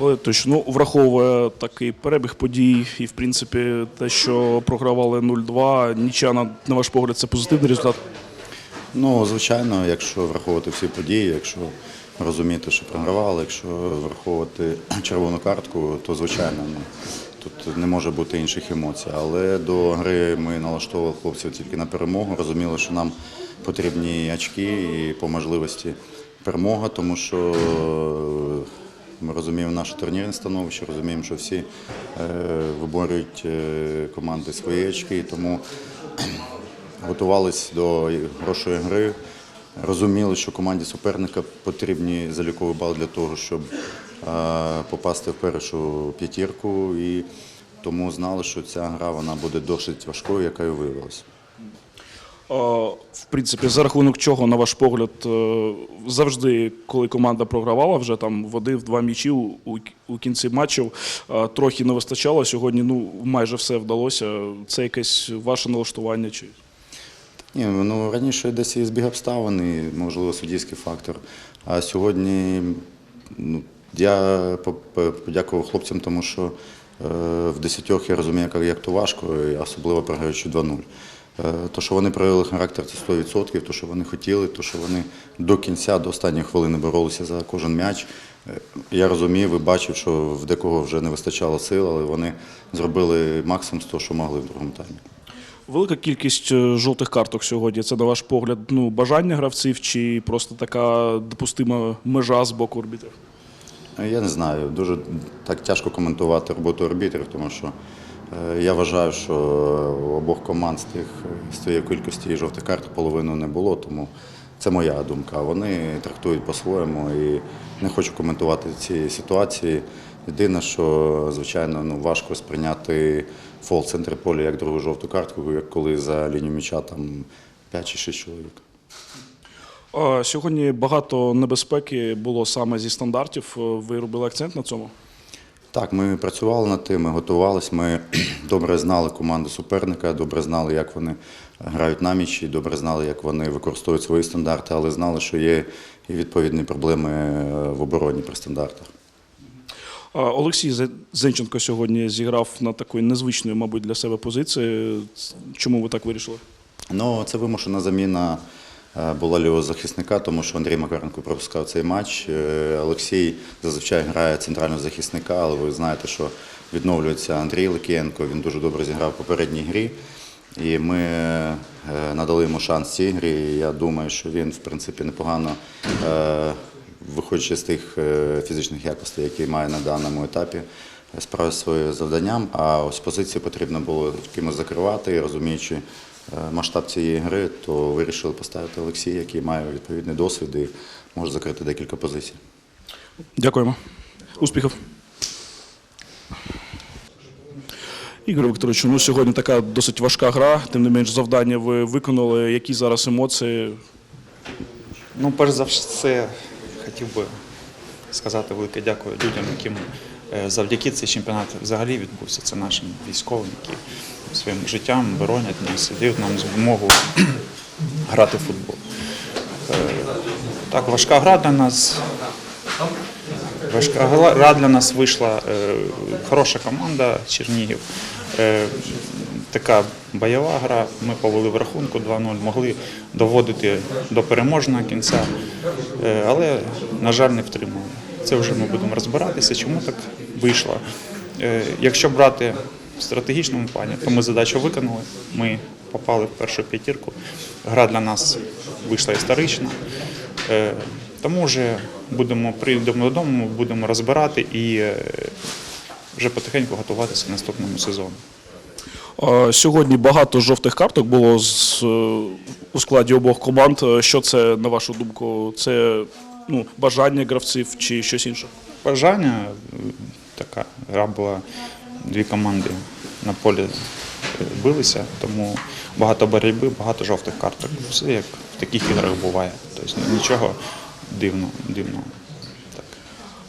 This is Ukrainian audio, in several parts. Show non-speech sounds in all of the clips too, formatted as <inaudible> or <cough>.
Валерій ну враховує такий перебіг подій, і в принципі те, що програвали 0-2, нічия, на, ваш погляд, це позитивний результат. Ну, звичайно, якщо враховувати всі події, якщо розуміти, що програвали, якщо враховувати <clears throat> червону картку, то звичайно ну, тут не може бути інших емоцій. Але до гри ми налаштовували хлопців тільки на перемогу. Розуміли, що нам потрібні очки і по можливості перемога, тому що е, ми розуміємо наше турнірне становище, розуміємо, що всі е, виборюють е, команди свої очки, тому <clears throat> готувалися до хорошої гри. Розуміли, що команді суперника потрібні залікові бали для того, щоб е, попасти в першу п'ятірку. І тому знали, що ця гра вона буде досить важкою, яка і виявилася. Е, В принципі, за рахунок чого, на ваш погляд, е, завжди, коли команда програвала, вже там в один, в два м'ячі у, кінці матчів е, трохи не вистачало. Сьогодні ну майже все вдалося. Це якесь ваше налаштування чи Ні, ну раніше десь і збіг і, можливо, суддівський фактор. А сьогодні ну, я по- по- подякував хлопцям, тому що в десятьох я розумію, як то важко, особливо програючи 2-0. Е, То, що вони проявили характер, це 100%, то, що вони хотіли, то, що вони до кінця, до останньої хвилини боролися за кожен м'яч. Е, Я розумів і бачив, що в декого вже не вистачало сил, але вони зробили максимум з того, що могли в другому таймі. велика кількість е, жовтих карток сьогодні. Це на ваш погляд, ну бажання гравців, чи просто така допустима межа з боку арбітрів? Я не знаю, дуже так тяжко коментувати роботу арбітрів, тому що я вважаю, що обох команд з тих з тієї кількості жовтих карт половину не було, тому це моя думка. Вони трактують по-своєму і не хочу коментувати ці ситуації. Єдине, що звичайно ну, важко сприйняти фол в центрі поля як другу жовту картку, як коли за лінію м'яча там 5 чи 6 чоловік. Е, Сьогодні багато небезпеки було саме зі стандартів. Е, Ви робили акцент на цьому? Так, ми працювали над тим, ми готувалися. Ми <clears throat> добре знали команду суперника, добре знали, як вони грають на м'ячі, добре знали, як вони використовують свої стандарти, але знали, що є і відповідні проблеми е, в обороні при стандартах. Олексій Зе- Зенченко сьогодні зіграв на такої незвичної, мабуть, для себе позиції. Чому ви так вирішили? Ну, це вимушена заміна була лівого захисника, тому що Андрій Макаренко пропускав цей матч. Е, Олексій зазвичай грає центрального захисника, але ви знаєте, що відновлюється Андрій Ликієнко. Він дуже добре зіграв в попередній грі. І ми е, надали йому шанс цій грі. Я думаю, що він, в принципі, непогано, е, виходячи з тих е, фізичних якостей, які має на даному етапі, справився своїм завданням. А ось позицію потрібно було кимось закривати, розуміючи е, масштаб цієї гри, то вирішили поставити Олексія, який має відповідний досвід і може закрити декілька позицій. Дякуємо. Успіхів. Ігор Вікторович, ну сьогодні така досить важка гра, тим не менш завдання ви виконали. Які зараз емоції? Ну, перш за все, хотів би сказати велике дякую людям, яким е, завдяки цей чемпіонат взагалі відбувся. Це нашим військовим, які своїм життям боронять нас і дають нам змогу <clears throat> грати в футбол. Е, Так, важка гра для нас. Важка гра для нас вийшла е, хороша команда Чернігів. Е, така бойова гра. Ми повели в рахунку 2-0, могли доводити до переможного кінця, але, на жаль, не втримали. Це вже ми будемо розбиратися, чому так вийшло. Якщо брати в стратегічному плані, то ми задачу виконали. Ми попали в першу п'ятірку. Гра для нас вийшла історична. Е, Тому вже будемо прийдемо додому, будемо розбирати і е, вже потихеньку готуватися наступному сезону. Сьогодні багато жовтих карток було з, у складі обох команд. Е, Що це, на вашу думку? Це ну, бажання гравців чи щось інше? Бажання така гра була, дві команди на полі билися, тому багато боротьби, багато жовтих карток. Все як в таких іграх буває. Тобто нічого дивного, дивного.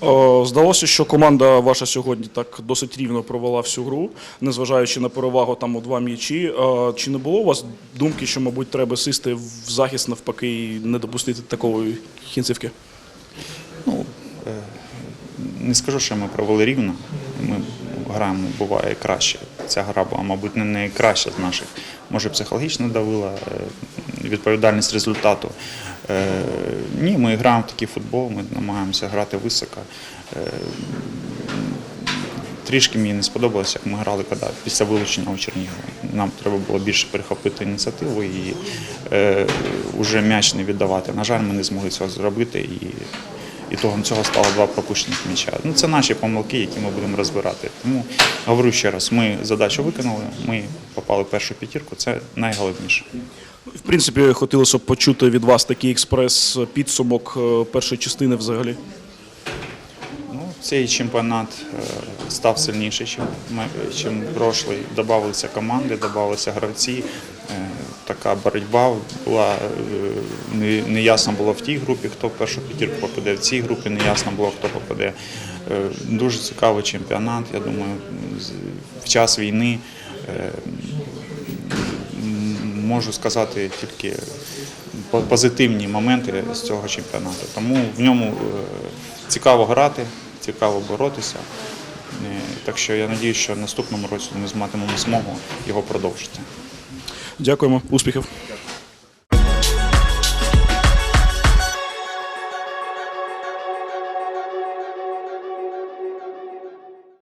Е, Здалося, що команда ваша сьогодні так досить рівно провела всю гру, незважаючи на перевагу там у два м'ячі. Е, Чи не було у вас думки, що, мабуть, треба сісти в захист навпаки і не допустити такої кінцівки? Ну, е, не скажу, що ми провели рівно. Ми граємо буває краще. Ця гра була, мабуть, не найкраща з наших. Може, психологічно давила е, відповідальність результату. Е, Ні, ми граємо в такий футбол, ми намагаємося грати високо. Е, Трішки мені не сподобалося, як ми грали коли, після вилучення у Чернігові. Нам треба було більше перехопити ініціативу і вже м'яч не віддавати. На жаль, ми не змогли цього зробити, і ітогом цього стало два пропущених м'яча. Ну, це наші помилки, які ми будемо розбирати. Тому говорю ще раз: ми задачу виконали, ми попали в першу п'ятірку, це найголовніше. В принципі, хотілося б почути від вас такий експрес-підсумок е, першої частини взагалі. Ну, цей чемпіонат е, став сильніший, чим прошлий. Добавилися команди, додавалися гравці. Така боротьба була. е, не- Неясно було в тій групі, хто в першу п'ятірку попаде, в цій групі неясно було, хто попаде. Е, Дуже цікавий чемпіонат. Я думаю, в час війни е, можу сказати тільки позитивні моменти з цього чемпіонату. Тому в ньому цікаво грати, цікаво боротися. Так що я сподіваюся, що в наступному році ми зматимемо змогу його продовжити. Дякуємо, успіхів.